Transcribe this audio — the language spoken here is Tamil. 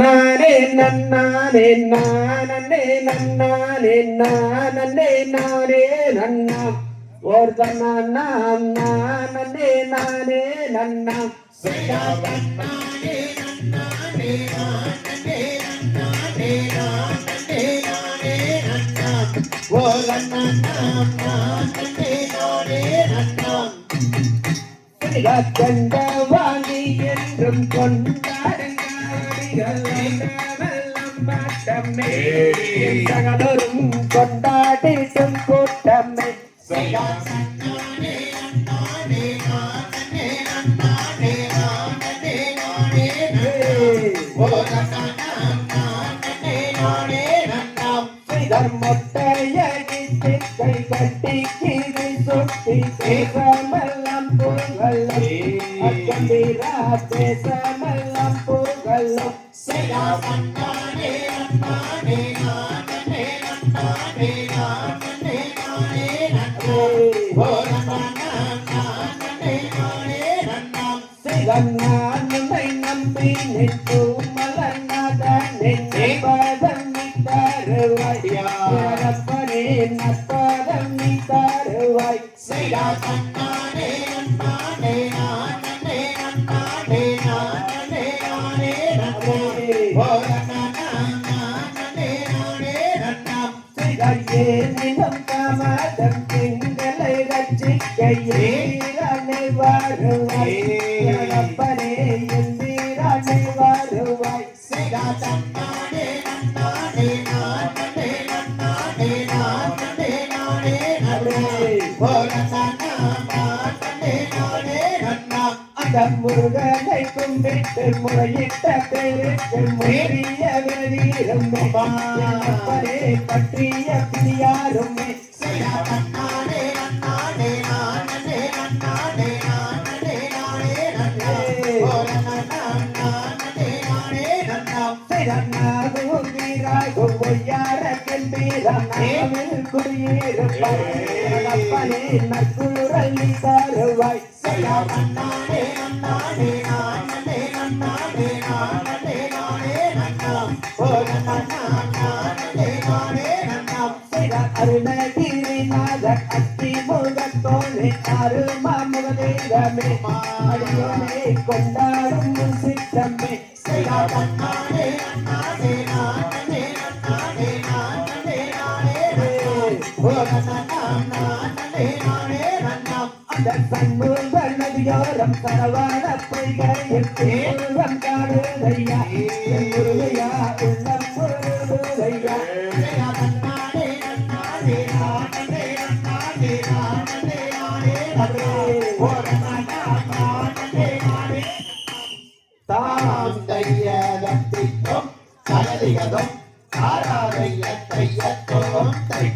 நானே நன்னானே நானே நன்னானே நானே நானே நன்னா. ஓர் தன்னாம் நானே நானே நன்னாம் கண்ட வாங்கி என்றும் கொண்டாடு சகலரும் கொண்டாடிடும் கூட்டமே மொட்டையடித்து கை கட்டி கீழே சுட்டி பேசமெல்லாம் புகழும் அக்கம்பீரா பேசமெல்லாம் புகழும் சிவனானுமை நம்பி நின்று மலர்நாதன் நினைப்பதம் நீ தருவாய் பிறப்பனே நற்பதம் நீ தருவாய் நிலம் தாமதம் திங்களை ரட்சிக்கையே வீரனை வருவாய் பிறப்பனே என் வீரனை வருவாய் அந்த முருகனை கும்பிட்டு முறையிட்ட பேருக்கு முறைய பற்றிய பிரியாருமே. குடியிருப்பனே நற்குரல் தருவாய் அருணகிரிநாத அத்தி முகத்தோனே அருமா முகதேரமே அடியோனே கொண்டாடும் உன் சித்தமே. அந்த சண்முக நதியோரம் சரவாண பொய்கையில் தேர்வம் காடுதையா முருகையா உள்ளம் முருகையா தாம் தையத்தோம் தை